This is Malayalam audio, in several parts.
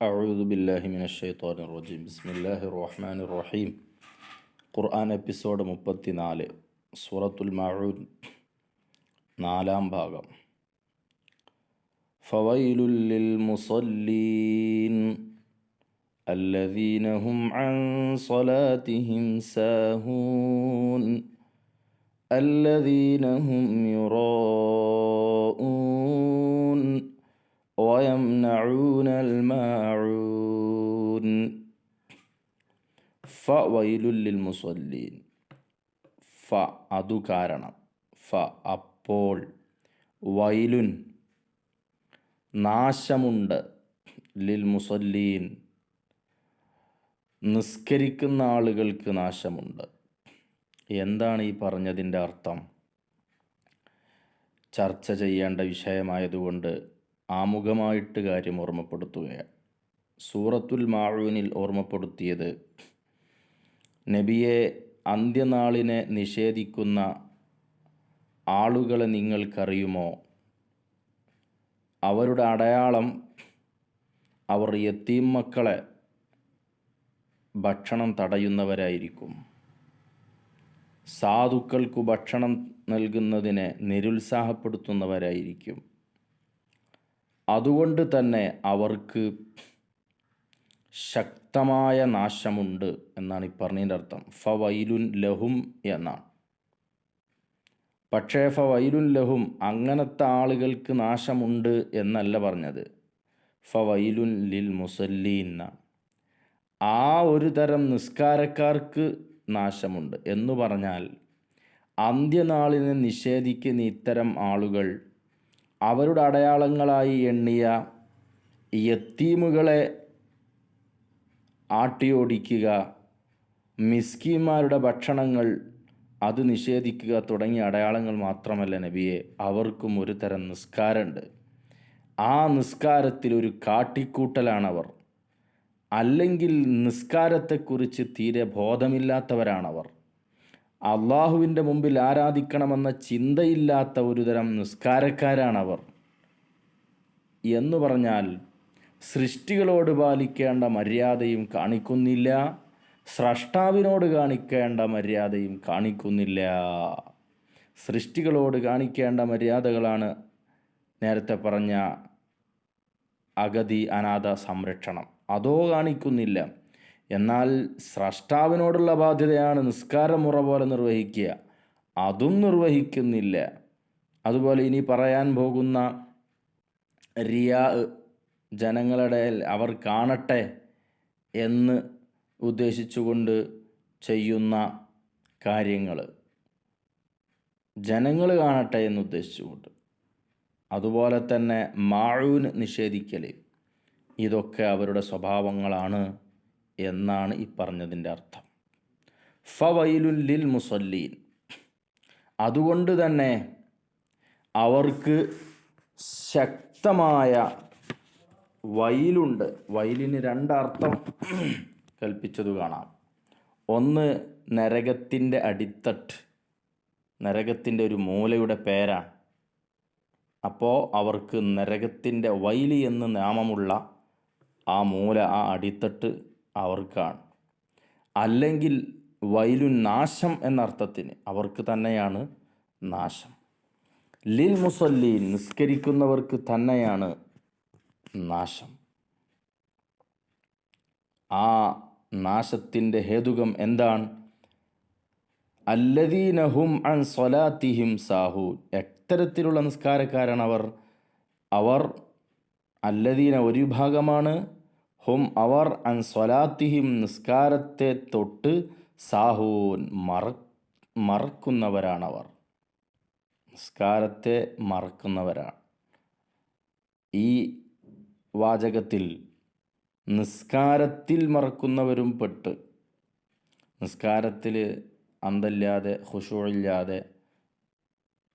أعوذ بالله من الشيطان الرجيم بسم الله الرحمن الرحيم ഖുർആൻ എപ്പിസോഡ് മുപ്പത്തിനാല് സൂറത്തുൽ മഊൻ നാലാം ഭാഗം ഫവൈലുൽ ലിൽ മുസല്ലീൻ الذين هم عن صلاتهم ساهون الذين هم يراءون ويمنعون الماعون ഫ വൈലുല്ലിൽ മുസല്ലീൻ ഫ അതു കാരണം ഫ അപ്പോൾ വൈലുൻ നാശമുണ്ട് ലിൽ മുസല്ലീൻ നിസ്കരിക്കുന്ന ആളുകൾക്ക് നാശമുണ്ട് എന്താണ് ഈ പറഞ്ഞതിൻ്റെ അർത്ഥം ചർച്ച ചെയ്യേണ്ട വിഷയമായതുകൊണ്ട് ആമുഖമായിട്ട് കാര്യം ഓർമ്മപ്പെടുത്തുകയാണ്. സൂറത്തുൽ മാഴൂനിൽ ഓർമ്മപ്പെടുത്തിയത് നബിയെ അന്ത്യനാളിനെ നിഷേധിക്കുന്ന ആളുകളെ നിങ്ങൾക്കറിയുമോ? അവരുടെ അടയാളം അവർ യത്തീം മക്കളെ ഭക്ഷണം തടയുന്നവരായിരിക്കും. സാധുക്കൾക്കു ഭക്ഷണം നൽകുന്നതിനെ നിരുത്സാഹപ്പെടുത്തുന്നവരായിരിക്കും. അതുകൊണ്ട് തന്നെ അവർക്ക് ശക്തമായ നാശമുണ്ട് എന്നാണ് ഈ പറഞ്ഞതിന്റെ അർത്ഥം. ഫ വൈലുൻ ലഹും എന്നാണ്. പക്ഷേ ഫ വൈലുൻ ലഹും അങ്ങനത്തെ ആളുകൾക്ക് നാശമുണ്ട് എന്നല്ല പറഞ്ഞത്. ഫ വൈലുൻ ലിൽ മുസല്ലീൻ എന്നാണ്. ആ ഒരു തരം നിസ്കാരക്കാർക്ക് നാശമുണ്ട്. എന്ന് പറഞ്ഞാൽ അന്ത്യനാളിനെ നിഷേധിക്കുന്ന ഇത്തരം ആളുകൾ അവരുടെ അടയാളങ്ങളായി എണ്ണിയ യത്തീമുകളെ ആട്ടിയോടിക്കുക മിസ്കിന്മാരുടെ ഭക്ഷണങ്ങൾ അത് നിഷേധിക്കുക തുടങ്ങിയ അടയാളങ്ങൾ മാത്രമല്ല നബിയെ അവർക്കും ഒരു തരം നിസ്കാരമുണ്ട്. ആ നിസ്കാരത്തിൽ ഒരു കാട്ടിക്കൂട്ടലാണവർ. അല്ലെങ്കിൽ നിസ്കാരത്തെക്കുറിച്ച് തീരെ ബോധമില്ലാത്തവരാണവർ. അള്ളാഹുവിന്റെ മുമ്പിൽ ആരാധിക്കണമെന്ന ചിന്തയില്ലാത്ത ഒരു ഒരുതരം നിസ്കാരക്കാരാണവർ. എന്ന് പറഞ്ഞാൽ സൃഷ്ടികളോട് പാലിക്കേണ്ട മര്യാദയും കാണിക്കുന്നില്ല സ്രഷ്ടാവിനോട് കാണിക്കേണ്ട മര്യാദയും കാണിക്കുന്നില്ല. സൃഷ്ടികളോട് കാണിക്കേണ്ട മര്യാദകളാണ് നേരത്തെ പറഞ്ഞ അഗതി അനാഥ സംരക്ഷണം. അതോ കാണിക്കുന്നില്ല. എന്നാൽ സ്രഷ്ടാവിനോടുള്ള ബാധ്യതയാണ് നിസ്കാരമുറ പോലെ നിർവഹിക്കുക. അതും നിർവഹിക്കുന്നില്ല. അതുപോലെ ഇനി പറയാൻ പോകുന്ന റിയാ ജനങ്ങളുടെ അവർ കാണട്ടെ എന്ന് ഉദ്ദേശിച്ചുകൊണ്ട് ചെയ്യുന്ന കാര്യങ്ങൾ. ജനങ്ങൾ കാണട്ടെ എന്ന് ഉദ്ദേശിച്ചുകൊണ്ട്. അതുപോലെ തന്നെ മാഴൂന് നിഷേധിക്കൽ ഇതൊക്കെ അവരുടെ സ്വഭാവങ്ങളാണ്. എന്നാണ് ഈ പറഞ്ഞതിന്റെ അർത്ഥം. ഫവൈലുൻ ലിൽ മുസല്ലീൻ. അതുകൊണ്ട് തന്നെ അവർക്ക് ശക്തമായ വയലുണ്ട് വയലിന് രണ്ടർത്ഥം കൽപ്പിച്ചത് കാണാം. ഒന്ന് നരകത്തിന്റെ അടിത്തട്ട്. നരകത്തിന്റെ ഒരു മൂലയുടെ പേരാണ്. അപ്പോൾ അവർക്ക് നരകത്തിന്റെ വൈലി എന്ന് നാമമുള്ള ആ മൂല ആ അടിത്തട്ട് അവർക്കാണ്. അല്ലെങ്കിൽ വൈലു നാശം എന്നർത്ഥത്തിന് അവർക്ക് തന്നെയാണ് നാശം. ലിൽ മുസല്ലീൻ നിസ്കരിക്കുന്നവർക്ക് തന്നെയാണ് നാശം. ആ നാശത്തിന്റെ ഹേതുകം എന്താണ്? അല്ലദീനഹും അൻ സ്വലാത്തിഹിം സാഹു. എത്തരത്തിലുള്ള നിസ്കാരക്കാരാണ് അവർ അവർ അല്ലദീന ഒരു വിഭാഗമാണ്. ഹും അവർ അൻ സ്വലാത്തിഹിം നിസ്കാരത്തെ തൊട്ട് സാഹൂൻ മറ മറക്കുന്നവരാണവർ. നിസ്കാരത്തെ മറക്കുന്നവരാണ് ഈ വാചകത്തിൽ നിസ്കാരത്തിൽ മറക്കുന്നവരും പെട്ട്. നിസ്കാരത്തിൽ അന്തല്ലാതെ ഹുഷൂഴില്ലാതെ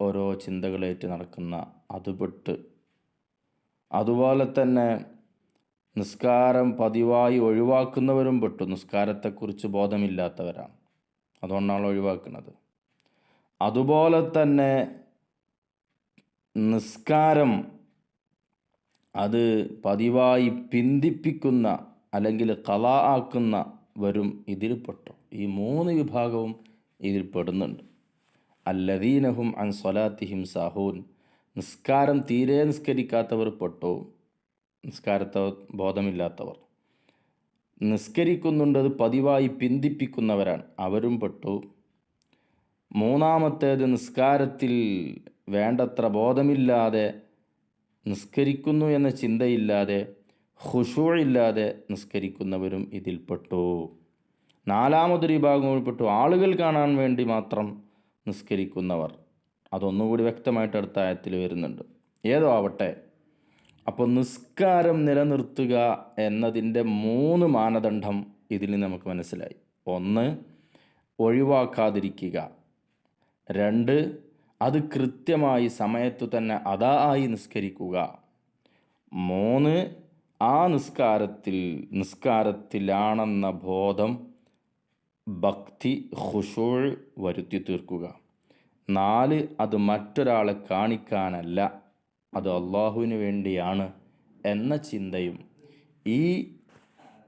ഓരോ ചിന്തകളേറ്റ് നടക്കുന്ന അതുപെട്ട് അതുപോലെ തന്നെ നിസ്കാരം പതിവായി ഒഴിവാക്കുന്നവരും പെട്ടു. നിസ്കാരത്തെക്കുറിച്ച് ബോധമില്ലാത്തവരാണ്. അതുകൊണ്ടാണ് ഒഴിവാക്കുന്നത്. അതുപോലെ തന്നെ നിസ്കാരം അത് പതിവായി പിന്തിപ്പിക്കുന്ന അല്ലെങ്കിൽ കല ആക്കുന്ന വരും ഇതിൽപ്പെട്ടു ഈ മൂന്ന് വിഭാഗവും ഇതിൽ പെടുന്നുണ്ട്. അല്ലദീനഹും അൻ സ്വലാത്തിഹിം സാഹൂൻ. നിസ്കാരം തീരെ നിസ്കരിക്കാത്തവർ പെട്ടു. നിസ്കാരത്തെ ബോധമില്ലാത്തവർ. നിസ്കരിക്കുന്നുണ്ട് അത് പതിവായി പിന്തിപ്പിക്കുന്നവരാണ്. അവരും പെട്ടു. മൂന്നാമത്തേത് നിസ്കാരത്തിൽ വേണ്ടത്ര ബോധമില്ലാതെ നിസ്കരിക്കുന്നു എന്ന ചിന്തയില്ലാതെ ഹുഷൂഴില്ലാതെ നിസ്കരിക്കുന്നവരും ഇതിൽപ്പെട്ടു നാലാമതൊരു വിഭാഗങ്ങളിൽപ്പെട്ടു ആളുകൾ കാണാൻ വേണ്ടി മാത്രം നിസ്കരിക്കുന്നവർ. അതൊന്നുകൂടി വ്യക്തമായിട്ട് അടുത്ത ആയത്തിൽ വരുന്നുണ്ട്. ഏതോ ആവട്ടെ. അപ്പോൾ നിസ്കാരം നിലനിർത്തുക എന്നതിന്റെ മൂന്ന് മാനദണ്ഡം ഇതിൽ നിന്ന് നമുക്ക് മനസ്സിലായി. ഒന്ന് ഒഴിവാക്കാതിരിക്കുക. രണ്ട് അത് കൃത്യമായി സമയത്തു തന്നെ അതാ ആയി നിസ്കരിക്കുക. മൂന്ന് ആ നിസ്കാരത്തിൽ നിസ്കാരത്തിലാണെന്ന ബോധം ഭക്തി ഹുഷൂൾ വരുത്തി തീർക്കുക. നാല് അത് മറ്റൊരാളെ കാണിക്കാനല്ല. അത് അള്ളാഹുവിന് വേണ്ടിയാണ് എന്ന ചിന്തയും ഈ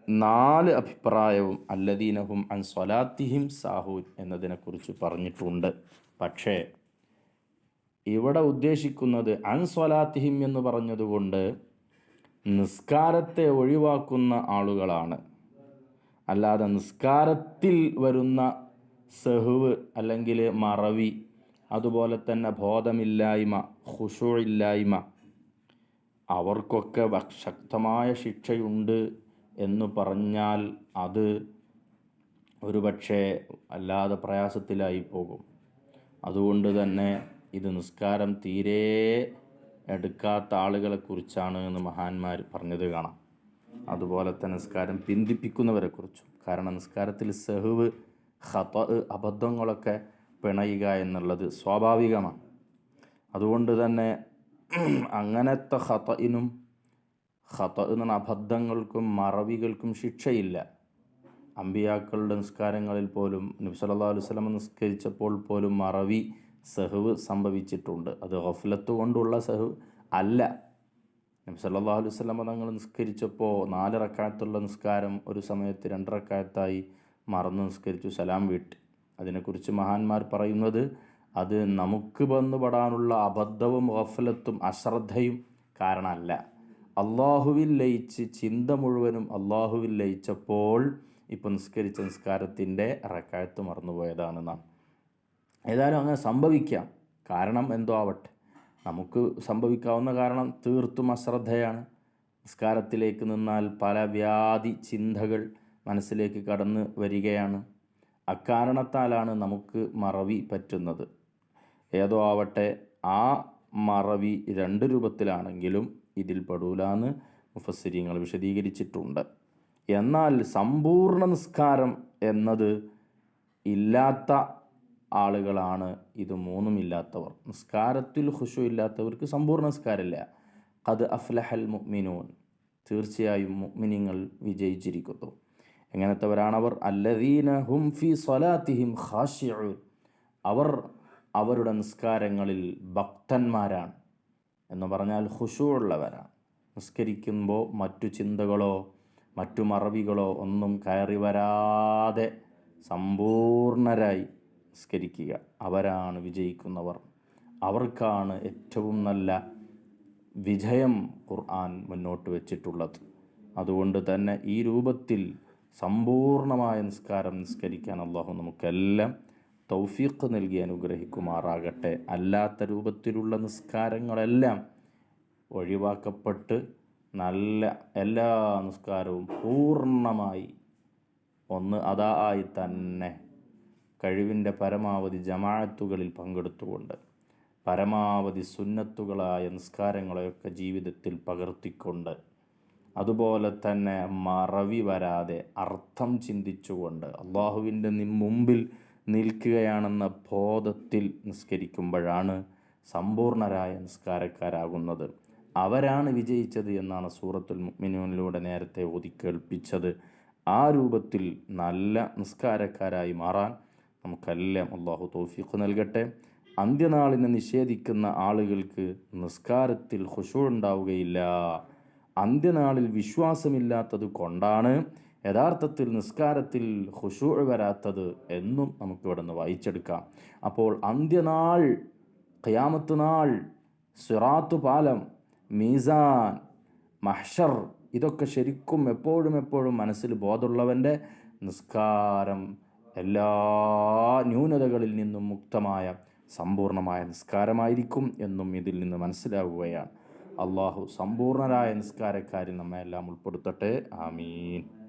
നാല് അഭിപ്രായവും അല്ലദീനഹും അൻ സ്വലാത്തിഹിം സാഹൂൻ എന്നതിനെക്കുറിച്ച് പറഞ്ഞിട്ടുണ്ട്. പക്ഷേ ഇവിടെ ഉദ്ദേശിക്കുന്നത് അൻ സ്വലാത്തിഹിം എന്ന് പറഞ്ഞതുകൊണ്ട് നിസ്കാരത്തെ ഒഴിവാക്കുന്ന ആളുകളാണ്. അല്ലാതെ നിസ്കാരത്തിൽ വരുന്ന സെഹുവ് അല്ലെങ്കിൽ മറവി അതുപോലെ തന്നെ ബോധമില്ലായ്മ ഹുഷു ഇല്ലായ്മ അവർക്കൊക്കെ ശക്തമായ ശിക്ഷയുണ്ട് എന്ന് പറഞ്ഞാൽ അത് ഒരുപക്ഷെ അല്ലാതെ പ്രയാസത്തിലായി പോകും. അതുകൊണ്ട് തന്നെ ഇത് നിസ്കാരം തീരെ എടുക്കാത്ത ആളുകളെ കുറിച്ചാണ് എന്ന് മഹാന്മാർ പറഞ്ഞത് കാണാം. അതുപോലെ തന്നെ നിസ്കാരം പിന്തിപ്പിക്കുന്നവരെക്കുറിച്ചും കാരണം നിസ്കാരത്തിൽ സെഹുവ് ഹത അബദ്ധങ്ങളൊക്കെ പിണയുക എന്നുള്ളത് സ്വാഭാവികമാണ്. അതുകൊണ്ട് തന്നെ അങ്ങനത്തെ ഹതയിനും ഹത എന്ന അബദ്ധങ്ങൾക്കും മറവികൾക്കും ശിക്ഷയില്ല. അമ്പിയാക്കളുടെ നിസ്കാരങ്ങളിൽ പോലും നബി സല്ലല്ലാഹു അലൈഹി വസല്ലം നിസ്കരിച്ചപ്പോൾ പോലും മറവി സഹവ് സംഭവിച്ചിട്ടുണ്ട്. അത് ഗഫലത്ത് കൊണ്ടുള്ള സഹവ് അല്ല. നബി സല്ലല്ലാഹു അലൈഹി വസല്ലം തങ്ങൾ നിസ്കരിച്ചപ്പോൾ നാല് റക്കായത്തുള്ള നിസ്കാരം ഒരു സമയത്ത് രണ്ട് റക്കായത്തായി മറന്ന് നിസ്കരിച്ചു സലാം വീട്ടി. അതിനെക്കുറിച്ച് മഹാന്മാർ പറയുന്നത് അത് നമുക്ക് വന്നുപെടാനുള്ള അബദ്ധവും ഗഫലത്തും അശ്രദ്ധയും കാരണമല്ല. അള്ളാഹുവിൽ ലയിച്ച് ചിന്ത മുഴുവനും അള്ളാഹുവിൽ ലയിച്ചപ്പോൾ ഇപ്പം നിസ്കരിച്ച നിസ്കാരത്തിന്റെ റക്കായത്ത് മറന്നുപോയതാണ് നാം. ഏതായാലും അങ്ങനെ സംഭവിക്കാം. കാരണം എന്തോ ആവട്ടെ. നമുക്ക് സംഭവിക്കാവുന്ന കാരണം തീർത്തും അശ്രദ്ധയാണ്. നിസ്കാരത്തിലേക്ക് നിന്നാൽ പല വ്യാധി ചിന്തകൾ മനസ്സിലേക്ക് കടന്നു വരികയാണ്. അക്കാരണത്താലാണ് നമുക്ക് മറവി പറ്റുന്നത്. ഏതോ ആവട്ടെ ആ മറവി രണ്ട് രൂപത്തിലാണെങ്കിലും ഇതിൽ പെടൂലാന്ന് മുഫസ്സിരിങ്ങൾ വിശദീകരിച്ചിട്ടുണ്ട്. എന്നാൽ സമ്പൂർണ നിസ്കാരം എന്നത് ഇല്ലാത്ത ആളുകളാണ്. ഇത് മൂന്നും ഇല്ലാത്തവർ. നിസ്കാരത്തിൽ ഹുഷു ഇല്ലാത്തവർക്ക് സമ്പൂർണ നിസ്കാരമില്ല. അത് അഫ്ലഹൽ മുഅ്മിനൂൻ. തീർച്ചയായും മുഅ്മിനീങ്ങൾ വിജയിച്ചിരിക്കുന്നു. എങ്ങനത്തെവരാണവർ? അല്ലദീന ഹും ഫി സ്വലാത്തിഹിം ഖാഷിഊൻ അവർ അവരുടെ നിസ്കാരങ്ങളിൽ ഭക്തന്മാരാണ്. എന്ന് പറഞ്ഞാൽ ഹുഷു ഉള്ളവരാണ് നിസ്കരിക്കുമ്പോൾ മറ്റു ചിന്തകളോ മറ്റു മറവികളോ ഒന്നും കയറി വരാതെ സമ്പൂർണരായി നിസ്കരിക്കുക. അവരാണ് വിജയിക്കുന്നവർ. അവർക്കാണ് ഏറ്റവും നല്ല വിജയം ഖുർആൻ മുന്നോട്ട് വച്ചിട്ടുള്ളത്. അതുകൊണ്ട് തന്നെ ഈ രൂപത്തിൽ സമ്പൂർണമായ നിസ്കാരം നിസ്കരിക്കാൻ അള്ളാഹു നമുക്കെല്ലാം തൗഫീഖ് നൽകി അനുഗ്രഹിക്കുമാറാകട്ടെ. അല്ലാത്ത രൂപത്തിലുള്ള നിസ്കാരങ്ങളെല്ലാം ഒഴിവാക്കപ്പെട്ട് നല്ല എല്ലാ നിസ്കാരവും പൂർണമായി ഒന്ന് അതാ ആയി തന്നെ കഴിവിന്റെ പരമാവധി ജമാഅത്തുകളിൽ പങ്കെടുത്തുകൊണ്ട് പരമാവധി സുന്നത്തുകളായ നിസ്കാരങ്ങളെയൊക്കെ ജീവിതത്തിൽ പകർത്തിക്കൊണ്ട് അതുപോലെ തന്നെ മറവി വരാതെ അർത്ഥം ചിന്തിച്ചുകൊണ്ട് അള്ളാഹുവിന്റെ മുമ്പിൽ നിൽക്കുകയാണെന്ന ബോധത്തിൽ നിസ്കരിക്കുമ്പോഴാണ് സമ്പൂർണരായ നിസ്കാരക്കാരാകുന്നത്. അവരാണ് വിജയിച്ചത് എന്നാണ് സൂറത്തുൽ മുഅ്മിനൂനിലൂടെ നേരത്തെ ഒതുക്കേൽപ്പിച്ചത് ആ രൂപത്തിൽ നല്ല നിസ്കാരക്കാരായി മാറാൻ നമുക്കെല്ലാം അള്ളാഹു തോഫിക്ക് നൽകട്ടെ. അന്ത്യനാളിനെ നിഷേധിക്കുന്ന ആളുകൾക്ക് നിസ്കാരത്തിൽ ഹുഷു ഉണ്ടാവുകയില്ല. അന്ത്യനാളിൽ വിശ്വാസമില്ലാത്തത് കൊണ്ടാണ് യഥാർത്ഥത്തിൽ നിസ്കാരത്തിൽ ഹുഷൂ വരാത്തത് എന്നും നമുക്കിവിടെ നിന്ന് വായിച്ചെടുക്കാം. അപ്പോൾ അന്ത്യനാൾ ഖയാമത്ത് നാൾ സിറാത്തു പാലം മീസാൻ മഹ്ഷർ ഇതൊക്കെ ശരിക്കും എപ്പോഴും എപ്പോഴും മനസ്സിൽ ബോധമുള്ളവന്റെ നിസ്കാരം എല്ലാ ന്യൂനതകളിൽ നിന്നും മുക്തമായ സമ്പൂർണമായ നിസ്കാരമായിരിക്കും എന്നും ഇതിൽ നിന്ന് മനസ്സിലാവുകയാണ്. അള്ളാഹു സമ്പൂർണരായ നിസ്കാരക്കാരിൽ നമ്മെ എല്ലാം ഉൾപ്പെടുത്തട്ടെ. ആമീൻ.